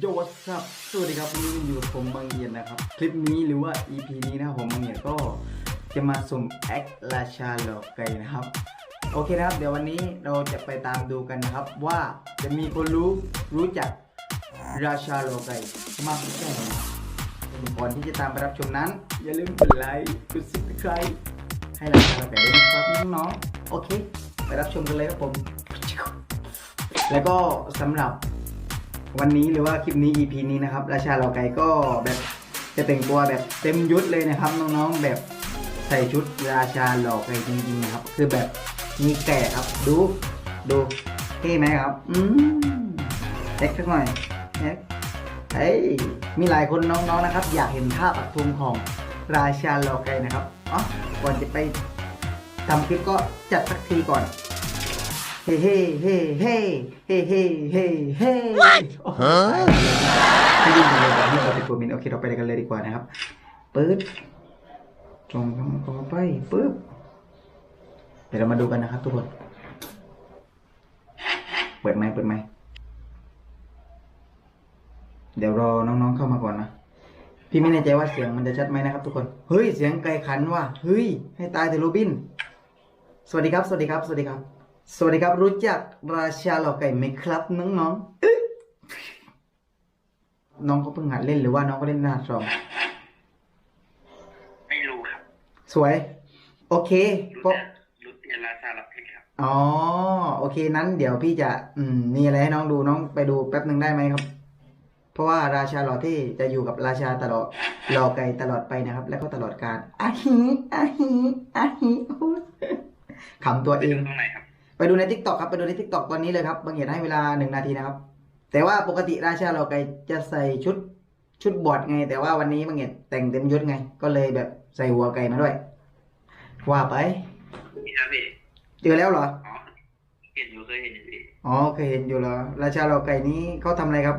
โยวัสซับ สวัสดีครับวันนี้อยู่ผมบางเอียนนะครับ คลิปนี้หรือว่า EP นี้นะครับผมบางเอียนก็จะมาสุ่มแอคราชาหลอกไก่นะครับ โอเคนะครับ เดี๋ยววันนี้เราจะไปตามดูกันนะครับ ว่าจะมีคนรู้รู้จักราชาหลอกไก่มากแค่ไหนนะครับก่อนที่จะตามไปรับชมนั้น อย่าลืมกดไลค์กด subscribe ให้ราชาหลอกไก่ด้วยนะครับน้องๆโอเค ไปรับชมกันเลยครับผม แล้วก็สำหรับ วันนี้หรือว่าคลิปนี้ EP นี้นะครับ ราชาเหล่าไก่ก็แบบจะแต่งตัวแบบเต็มยุทธเลยนะครับน้องๆแบบใส่ชุดราชาเหล่าไก่จริงๆนะครับ คือแบบมีแกะครับดูดูเท่ไหมครับ อืมเล็กสักหน่อยเล็กเฮ้ยมีหลายคนน้องๆนะครับ อยากเห็นภาพปักธงของราชาเหล่าไก่นะครับอ๋อก่อนจะไปทำคลิปก็จัดสักทีก่อน ฮ้เฮ้เฮ้เฮ้เฮ้เฮ้เฮ้เฮ้โอ้โหไม่ยุ่งกันเลยแบบนี้เราไปกดมินโอเคเราไปกันเลยดีกว่านะครับปึ๊บตรงเข้าไปปึ๊บเดี๋ยวเรามาดูกันนะครับทุกคน เปิดไหมค์เปิดไหมค์เดี๋ยวรอน้องๆเข้ามาก่อนนะพี่ไม่แน่ใจว่าเสียงมันจะชัดไหมนะครับ ทุกคน เฮ้ย เสียงไก่ขันว่ะ เฮ้ย ให้ตายเถอะโรบิน สวัสดีครับ สวัสดีครับ สวัสดีครับ สวัสดีครับ รู้จักราชาเหล่าไก่ไหมครับน้องๆเอ๊ะน้องเขาเพิ่งหัดเล่นหรือว่าน้องก็เล่นหน้าซองไม่รู้ครับ สวย โอเครู้เพราะแต่รู้แต่ราชาลับเพชรครับอ๋อโอเคนั้น เดี๋ยวพี่จะ อืมมีอะไรให้น้องดูน้องไปดูแป๊บหนึ่งได้ไหมครับ เพราะว่าราชาหล่อที่จะอยู่กับราชาตลอดหล่อไก่ตลอดไปนะครับ และก็ตลอดกาลอาฮีอาฮีอาฮีโอ้ยขำตัวไปเอดูงตรงไหนครับ ไปดูในทิกตอกครับไปดูในทิกตอกตอนนี้เลยครับบางเหตุให้เวลาหนึ่งนาทีนะครับ แต่ว่าปกติราชาเราไก่จะใส่ชุดชุดบอดไง แต่ว่าวันนี้บางเหตุแต่งเต็มยศไง ก็เลยแบบใส่หัวไก่มาด้วยว่าไปนี่ครับพี่เจอแล้วเหรออ๋อเห็นอยู่เคยเห็นอยู่พี่อ๋อเคยเห็นอยู่เหรอราชาเราไก่นี้เขาทำอะไรครับ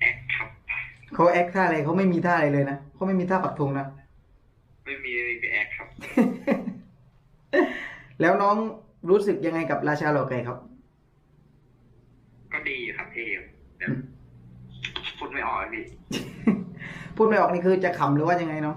แอคครับเขาแอคท่าอะไรเขาไม่มีท่าอะไรเลยนะเขาไม่มีท่าปักธงนะไม่มีไม่มีแอคครับ แล้วน้องรู้สึกยังไงกับราชาเราไก่ครับ ก็ดีอยู่ครับเท่อยู่แต่พูดไม่ออกอะพี่ พูดไม่ออกนี่คือจะขำหรือว่ายังไงเนาะ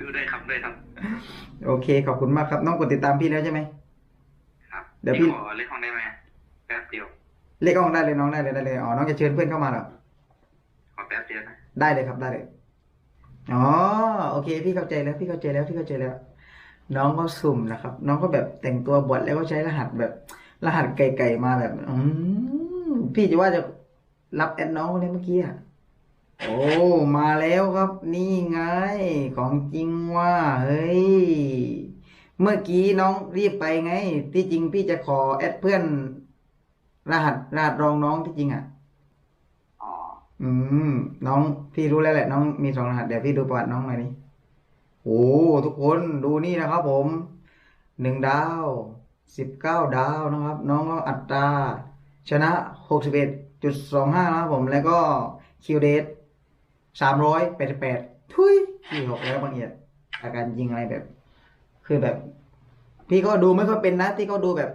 ดูได้ครับด้วยครับ โอเค ขอบคุณมากครับ น้องกดติดตามพี่แล้วใช่ไหมครับ เดี๋ยวพี่ขอเล่นห้องได้ไหมแป๊บเดียวเรียกน้องได้เลยน้องได้เลยได้เลยอ๋อน้องจะเชิญเพื่อนเข้ามาเหรอขอแป๊บเดียวนะได้เลยครับได้เลยอ๋อโอเค พี่เข้าใจแล้วพี่เข้าใจแล้วพี่เข้าใจแล้ว น้องก็สุ่มนะครับ น้องก็แบบแต่งตัวบอดแล้วก็ใช้รหัสแบบ รหัสไก่ๆมาแบบ อืมพี่จะว่าจะรับแอดน้องคนนี้เมื่อกี้อะโอ้ มาแล้วครับ นี่ไง ของจริงว่า เฮ้ย เมื่อกี้น้องรีบไปไง ที่จริงพี่จะขอแอดเพื่อน รหัสรหัสรองน้องที่จริงอะอ๋ออืม น้องพี่รู้แล้วแหละ น้องมีสองรหัสเดี๋ยวพี่ดูประวัติน้องหน่อยนี่ โอ้ทุกคนดูนี่นะครับผมหนึ่งดาวสิบเก้าดาวนะครับ น้องก็อัตราชนะหกสิบเอ็ดจุดสองห้านะครับผมแล้วก็คิวเดทสามร้อยแปดสิบแปดทุยพี่หกแล้วบางเอียดอาการยิงอะไรแบบ คือแบบ พี่ก็ดูไม่ค่อยเป็นนะที่เขาดูแบบ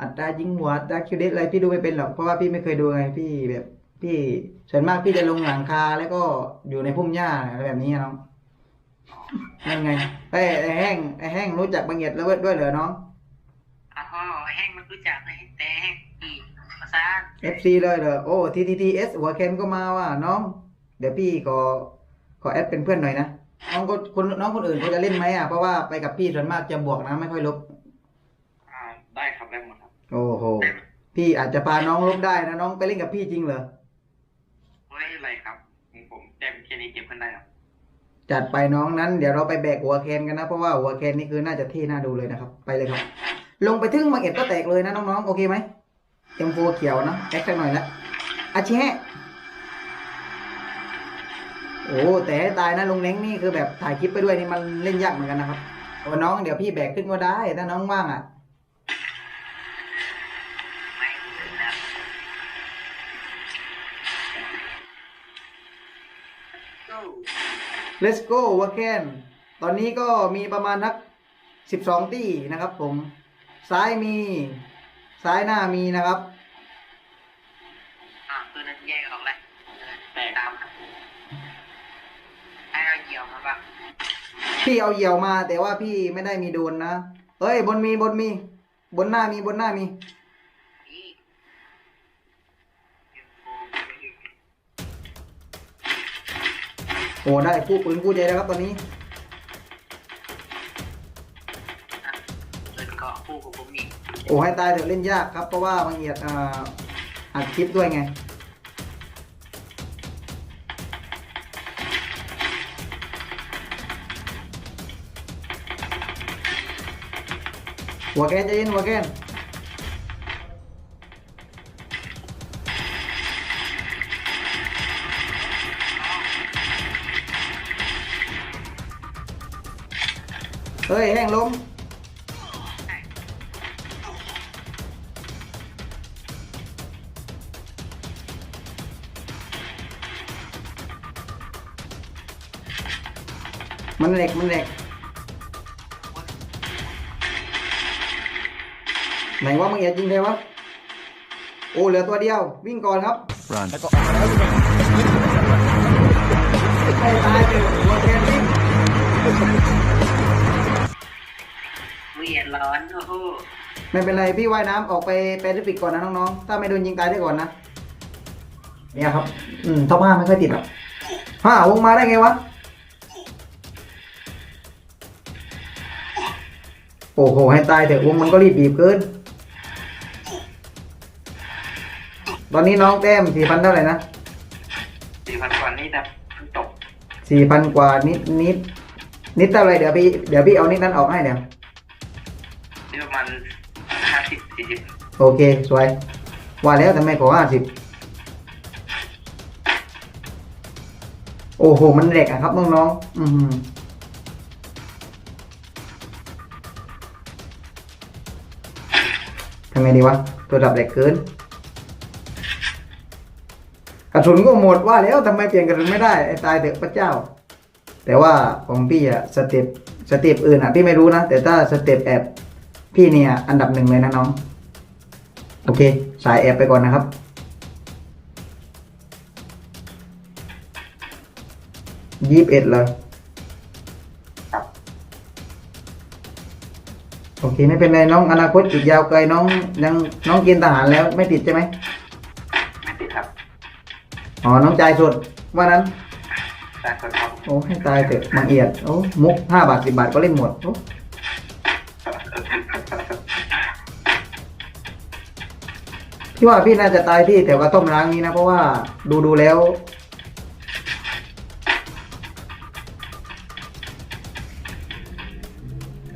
อัตรายิงหัวอัตราคิวเดทอะไรพี่ดูไม่เป็นหรอกเพราะว่าพี่ไม่เคยดูไงพี่แบบพี่ส่วนมากพี่จะลงหลังคาแล้วก็อยู่ในพุ่มหญ้าอะไรแบบนี้อะน้อง นั่นไงไอ้ยไอ้แห้งไอ้แห้งรู้จักบางเอียดแล้วด้วยเหรอน้องอ๋อแห้งมันรู้จักไหมแต่แห้งอีกภาษา FC เลยเหรอโอ้ TTTS หัวแคนก็มาว่ะน้อง เดี๋ยวพี่ขอขอแอดเป็นเพื่อนหน่อยนะน้องก็คนน้องคนอื่นเขาจะเล่นไหมอะเพราะว่าไปกับพี่ส่วนมากจะบวกนะไม่ค่อยลบอ่าได้ครับได้หมดครับโอ้โหพี่อาจจะพาน้องลบได้นะน้องไปเล่นกับพี่จริงเหรอไม่เป็นไรครับ ผมแต้มแค่นี้เก็บขึ้นได้ครับ จัดไปน้องนั้น เดี๋ยวเราไปแบกหัวแคนกันนะ เพราะว่าหัวแคนนี่คือน่าจะเท่น่าดูเลยนะครับ ไปเลยครับ ลงไปทึ่งมาเก็ตก็แตกเลยนะน้องๆ โอเคไหมเอ็มโฟเขียวนะแอคสักหน่อยละอาแชะโอ้แต่ให้ตายนะลุงเล้งนี่คือแบบถ่ายคลิปไปด้วยนี่มันเล่นยากเหมือนกันนะครับโอ้น้องเดี๋ยวพี่แบกขึ้นก็ได้ถ้าน้องว่างอะ let's go หัวแคนตอนนี้ก็มีประมาณนักสิบสองตี้นะครับ ผม ซ้ายมี ซ้ายหน้ามีนะครับแยกออกแล้วแต่ตามให้เอาเหยี่ยวมาบ้างพี่เอาเหยี่ยวมา แต่ว่าพี่ไม่ได้มีโดนนะเฮ้ย บนมีบนมี บนหน้ามีบนหน้ามี โอ้ได้คู่ปืนคู่ใจแล้วครับตอนนี้เดินเกาะคู่กับผมอีกโอ้ให้ตายเถอะเล่นยากครับ เพราะว่าบางเอียดอ่าอัดคลิปด้วยไงหัวแกนใจเย็นหัวแกน เฮ้ยแห้งล้มมันเหล็กมันเหล็กไหนว่ามึงอย่ายิงเลยวะโอ้เหลือตัวเดียว วิ่งก่อนครับ Run. ให้ตายเลยหัวแกนวิ่ง เวียนร้อนโอ้โหไม่เป็นไรพี่ว่ายน้ำออกไปแปซิฟิกก่อนนะน้องๆ ถ้าไม่โดนยิงตายได้ก่อนนะ เนี่ยครับ อืมท็อปห้าไม่ค่อยติดหรอกห้าวงมาได้ไงวะ โอ้โห ให้ตายเถอะวงมันก็รีบบีบเกิน ตอนนี้น้องแต้มสี่พันเท่าไหร่นะสี่พันกว่านี่นะเพิ่งจบสี่พันกว่านิดนิดนิดเท่าไหรเดี๋ยวพี่เดี๋ยวพี่เอานิดนั้นออกให้เดี๋ยว นี่ประมาณห้าสิบสี่สิบโอเค สวย ว่าแล้วทำไมขอห้าสิบโอ้โห มันเหล็กอะครับน้องๆ อือหือทำไงดีวะ ตัวดับเหล็กเกิน กระสุนก็หมดว่าแล้วทำไมเปลี่ยนกระสุนไม่ได้ ไอ้ตายเถอะพระเจ้า แต่ว่าของพี่อะสเต็ปสเต็ปอื่นอะพี่ไม่รู้นะ แต่ถ้าสเต็ปแอบ พี่เนี่ย อันดับหนึ่งเลยนะน้อง โอเค สายแอบไปก่อนนะครับ ยี่สิบเอ็ดเลย โอเค ไม่เป็นไรน้อง อนาคตอีกยาวไกลน้อง ยังน้องกินทหารแล้วไม่ติดใช่ไหมไม่ติดครับ อ๋อ น้องใจายสดว่านั้น แต่คนครับ โอ้ให้ตายเถอะมังเอียด โอ้ มุกห้าบาทสิบาทก็เล่นหมดโอ้ พี่ว่าพี่น่าจะตายที่แถวกระท่อมร้างนี้นะ เพราะว่าดูดูแล้ว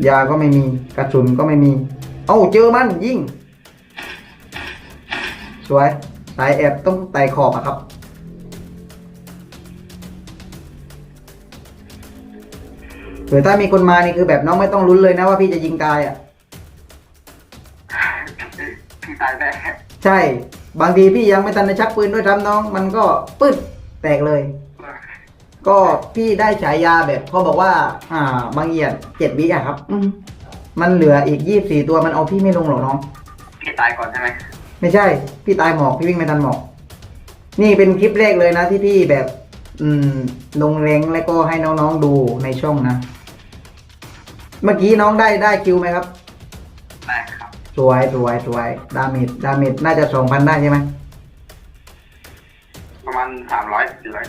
ยาก็ไม่มีกระสุนก็ไม่มี เอ้าเจอมันยิงสวยสายแอบต้องไต่ขอบอะครับหรือถ้ามีคนมานี่คือแบบน้องไม่ต้องลุ้นเลยนะว่าพี่จะยิงตายอะ ใช่ บางทีพี่ยังไม่ทันได้ชักปืนด้วยทำน้อง มันก็ปึ๊ดแตกเลย ก็พี่ได้ฉายาแบบเขาบอกว่า อ่า บางเอียดเจ็ดวิอะครับ อืมมันเหลืออีกยี่บสี่ตัวมันเอาพี่ไม่ลงหรอกน้อง พี่ตายก่อนใช่ไหมไม่ใช่ พี่ตายหมอกพี่วิ่งไม่ทันหมอก นี่เป็นคลิปแรกเลยนะที่พี่แบบ อืม ลงแรงแล้วก็ให้น้องๆดูในช่องนะ เมื่อกี้น้องได้ได้คิวไหมครับได้ครับ สวยสวยสวยดาเมจดาเมจน่าจะสองพันได้ใช่ไหมประมาณสามร้อยสี่ร้อย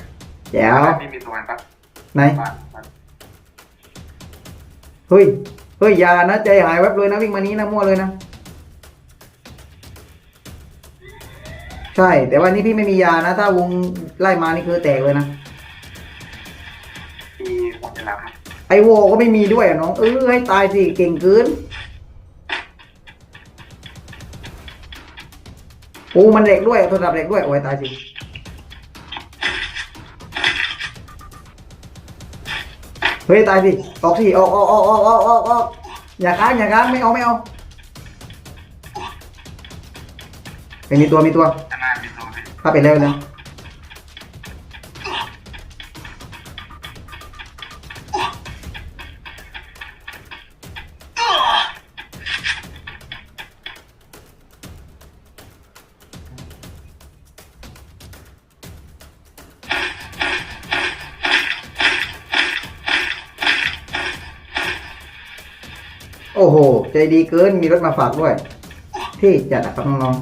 แจ๋วไม่มีตัวครับไหนบ้านบ้านเฮ้ยเฮ้ยอย่านะใจหายแวบเลยนะวิ่งมานี้นะมั่วเลยนะ ใช่ แต่ว่านี่พี่ไม่มียานะ ถ้าวงไล่มานี่คือแตกเลยนะที่หมดแล้วครับไอโวก็ไม่มีด้วยอะน้องเออให้ตายสิเก่งเกิน โอ้มันเหล็กด้วยโทรศัพท์เหล็กด้วยโอ้ยตายสิเฮ้ยตายสิออกสิออกออกออกออกออกออกออกอย่าค้างอย่าค้างไม่เอาไม่เอาเป็นมีตัวมีตัวจะน่ามีตัวไหมถ้าไปเร็วแล้ อ้โห ใจดีเกินมีรถมาฝากด้วย ที่จัดอะครับน้อง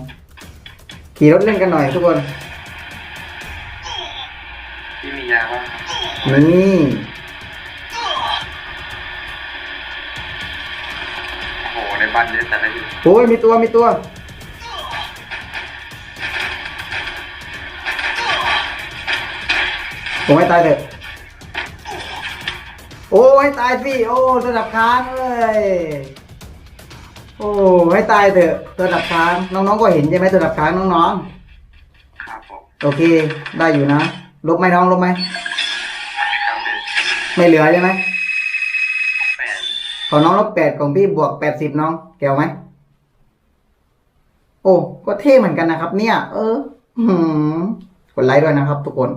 ๆขี่รถเล่นกันหน่อยทุกคนพี่มียาบ้างนี่โอ้โหในบ้านเยอะแต่ละที่โอ้ยมีตัวมีตัว ผมให้ตายเถอะ โอ้ให้ตายสิโอ้ระดับค้างเลยโอ้ให้ตายเถอะระดับค้างน้องๆก็เห็นใช่ไหมระดับค้างน้องครับผมๆโอเค ได้อยู่นะลบไหมน้องลบไหมครับเป็นไม่เหลือใช่ไหมแปดของน้องลบแปดของพี่บวกแปดสิบน้องแกวไหมโอ้ก็เท่เหมือนกันนะครับ เนี่ย เออหืมกดไลค์ด้วยนะครับ ทุกคน